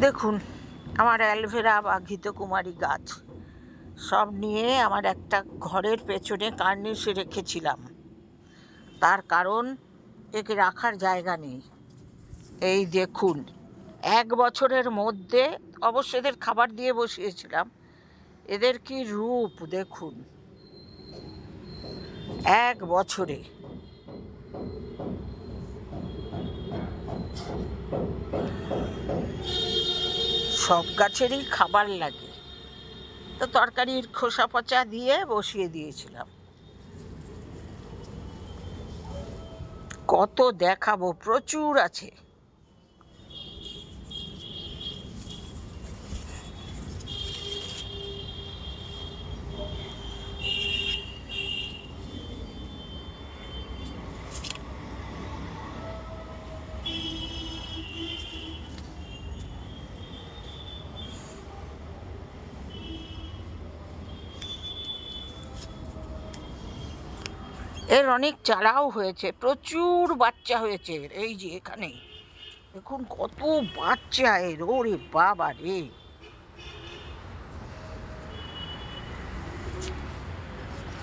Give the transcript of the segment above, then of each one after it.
দেখুন, আমার অ্যালভেরা বা ঘৃতকুমারী গাছ, সব নিয়ে আমার একটা ঘরের পেছনে কার্নিশে রেখেছিলাম। তার কারণ একে রাখার জায়গা নেই। এই দেখুন, এক বছরের মধ্যে অবশ্য এদের খাবার দিয়ে বসিয়েছিলাম। এদের কি রূপ দেখুন। এক বছরে। সব গাছেরই খাবার লাগে। তো তরকারির খোসা পচা দিয়ে বসিয়ে দিয়েছিলাম। কত দেখাবো, প্রচুর আছে। এর অনেক চারাও হয়েছে, প্রচুর বাচ্চা হয়েছে। এই যে এখানে। দেখুন কত বাচ্চা এর ওরে বাবা রে।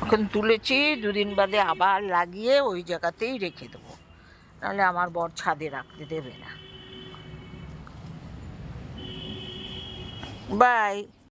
এখন তুলেছি, দুদিন বাদে আবার লাগিয়ে ওই জায়গাতেই রেখে দেবো। নাহলে আমার বর ছাদে রাখতে দেবে না। বাই